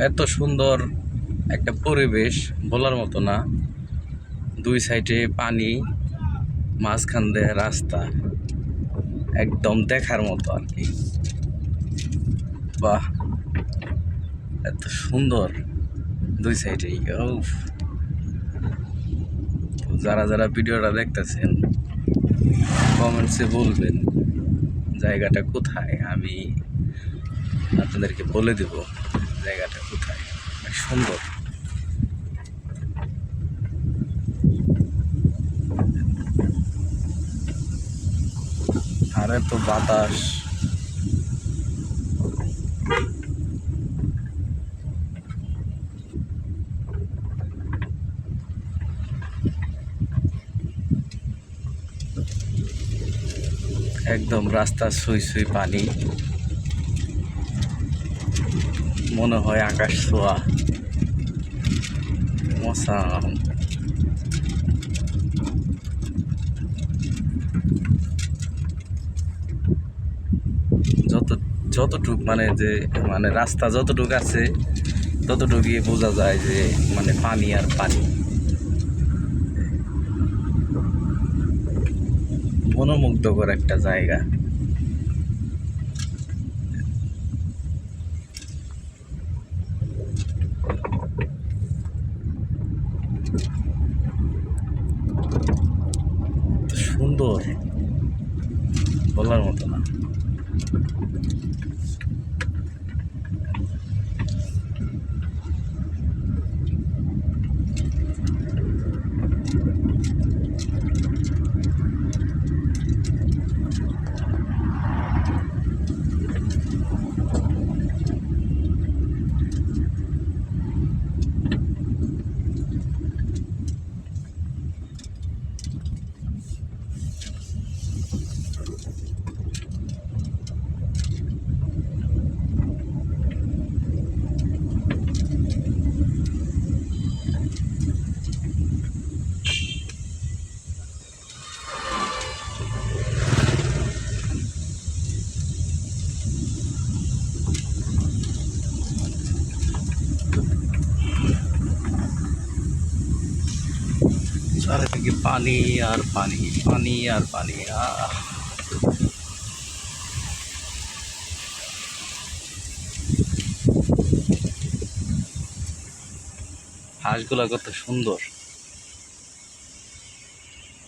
এত সুন্দর একটা পরিবেশ, বলার মতো না। দুই সাইডে পানি, মাঝখান দিয়ে রাস্তা, একদম দেখার মতো আর কি। বাহ! এত সুন্দর দুই সাইডেই উফ! যারা যারা ভিডিওটা দেখতেছেন, কমেন্টসে বলবেন। জায়গাটা কোথায়? আমি আপনাদেরকে বলে দেব জায়গাটা কোথায়। সুন্দর। আর এত বাতাস। একদম রাস্তা সুই সুই পানি। মনে হয় আকাশ ছোঁয়া। মশাম যত যতটুক মানে যে মানে রাস্তা যতটুক আছে, ততটুকুই বোঝা যায় যে মানে পানি আর পানি। মনোমুগ্ধকর একটা জায়গা। সুন্দর বলার মতো না। চারিদিকে পানি আর পানি পানি আর পানি আহ হাঁসগুলা কত সুন্দর।